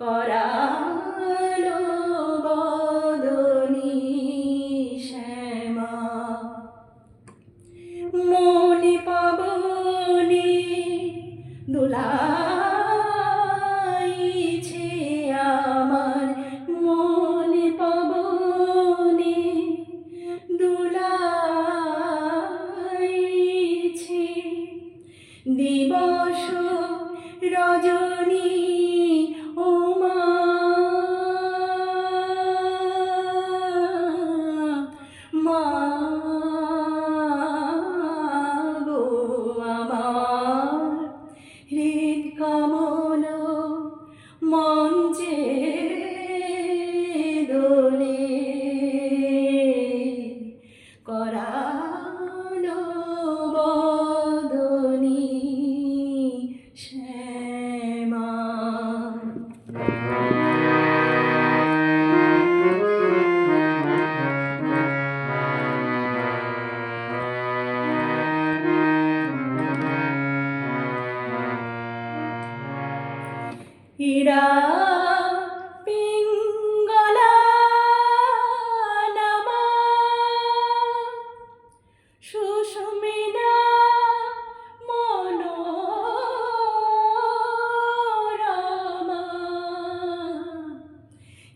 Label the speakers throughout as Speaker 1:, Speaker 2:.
Speaker 1: করালো বদনী শ্যামা। মনে পাবনে দোলাইছে আমার। মনে পাবনে দোলাইছে। দিবস রজনী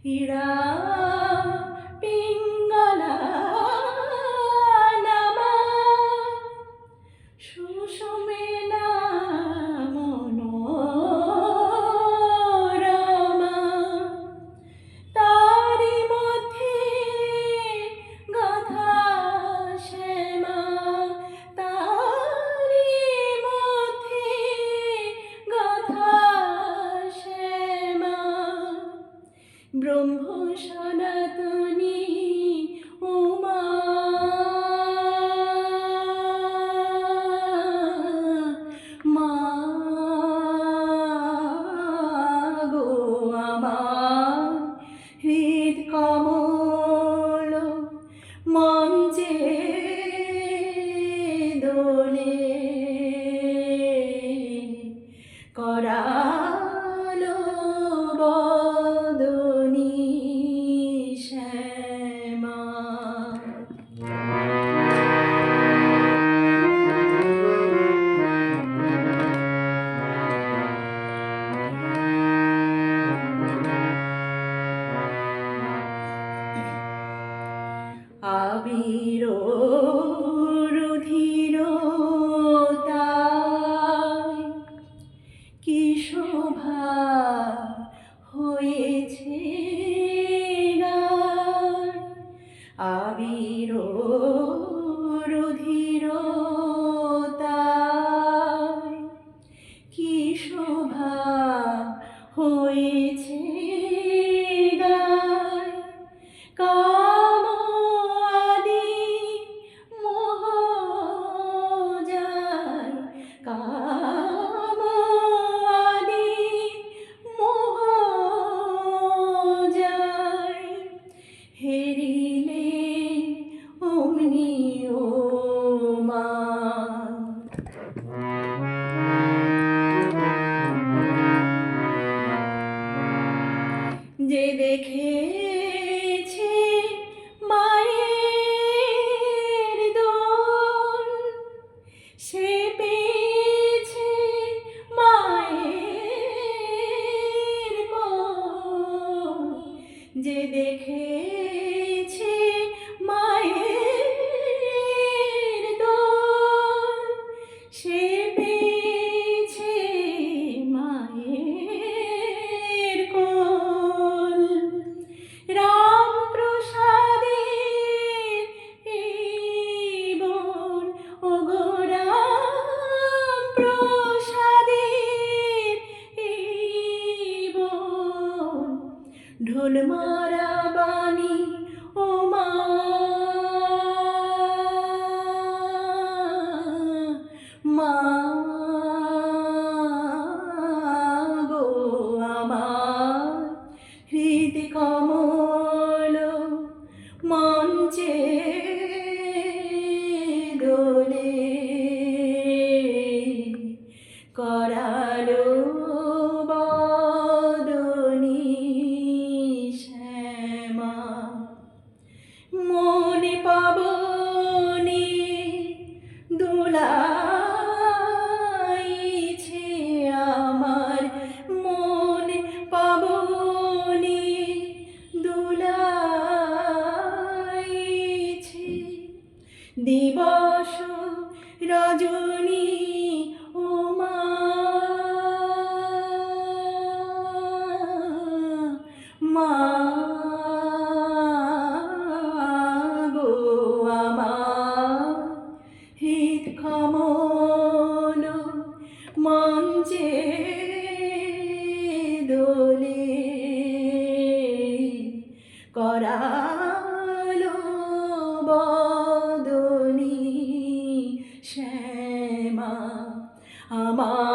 Speaker 1: இடா ব্রহ্ম সনাতনী উমা। কমল মঞ্চে দোলে করা স্বামীর রুধির কি শোভা হয়েছে? পুতুল মারা বাণী ও মা। মা গো আমার হৃদয় কমল মঞ্চে মা গো আমার হিত খমন মন যে দোলে করালো বদনি শ্যামা আমার